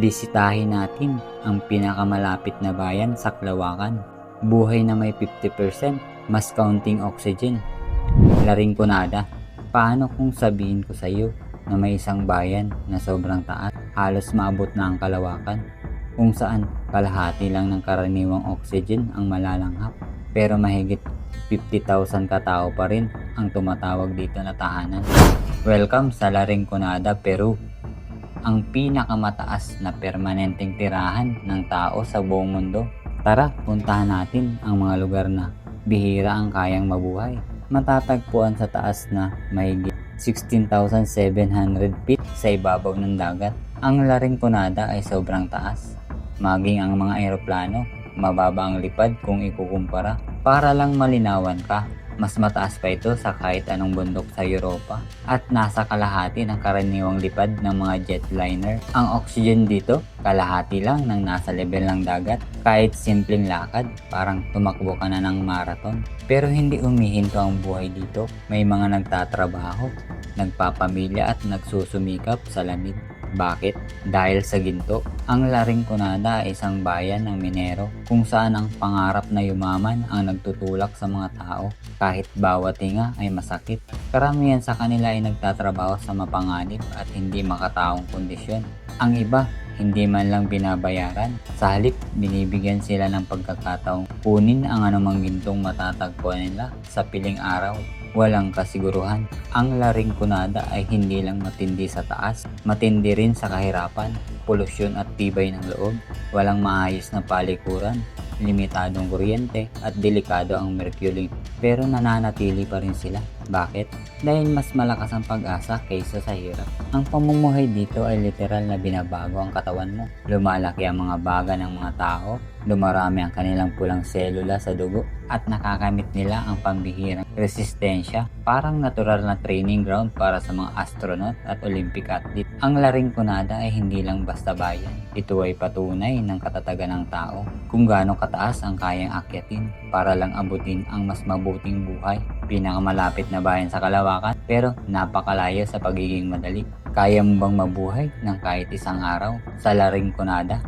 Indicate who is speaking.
Speaker 1: Bisitahin natin ang pinakamalapit na bayan sa Klawakan. Buhay na may 50%, mas counting oxygen. Laring kunada, paano kung sabihin ko sa iyo na may isang bayan na sobrang taas, halos maabot na ang kalawakan, kung saan kalahati lang ng karaniwang oxygen ang malalanghap, pero mahigit 50,000 katao pa rin ang tumatawag dito na tahanan. Welcome sa Laring Kunada, Peru ang pinakamataas na permanenteng tirahan ng tao sa buong mundo. Tara, puntahan natin ang mga lugar na bihira ang kayang mabuhay. Matatagpuan sa taas na mahigit 16,700 feet sa ibabaw ng dagat. Ang Laring Kunada ay sobrang taas. Maging ang mga eroplano, mababa ang lipad kung ikukumpara. Para lang malinawan ka, mas mataas pa ito sa kahit anong bundok sa Europa at nasa kalahati ng karaniwang lipad ng mga jetliner. Ang oxygen dito, kalahati lang ng nasa level ng dagat. Kahit simpleng lakad, parang tumakbo ka na ng marathon. Pero hindi umihinto ang buhay dito. May mga nagtatrabaho, nagpapamilya at nagsusumikap sa lamig. Bakit? Dahil sa ginto, ang Laring Kunada ay isang bayan ng minero kung saan ang pangarap na yumaman ang nagtutulak sa mga tao kahit bawat tinga ay masakit. Karamihan sa kanila ay nagtatrabaho sa mapanganib at hindi makataong kondisyon. Ang iba, hindi man lang binabayaran. Sa halip, binibigyan sila ng pagkakataong kunin ang anumang gintong matatagpuan nila sa piling araw walang kasiguruhan. Ang laring kunada ay hindi lang matindi sa taas, matindi rin sa kahirapan, polusyon at tibay ng loob, walang maayos na palikuran, limitadong kuryente at delikado ang mercury. Pero nananatili pa rin sila. Bakit? Dahil mas malakas ang pag-asa kaysa sa hirap. Ang pamumuhay dito ay literal na binabago ang katawan mo. Lumalaki ang mga baga ng mga tao, dumarami ang kanilang pulang selula sa dugo, at nakakamit nila ang pambihirang resistensya. Parang natural na training ground para sa mga astronaut at Olympic athlete. Ang laring kunada ay hindi lang basta bayan. Ito ay patunay ng katatagan ng tao kung gaano kataas ang kayang akyatin para lang abutin ang mas mabuting buhay. Pinakamalapit na bayan sa Kalawakan pero napakalayo sa pagiging madali. Kaya mo bang mabuhay ng kahit isang araw sa laring kunada?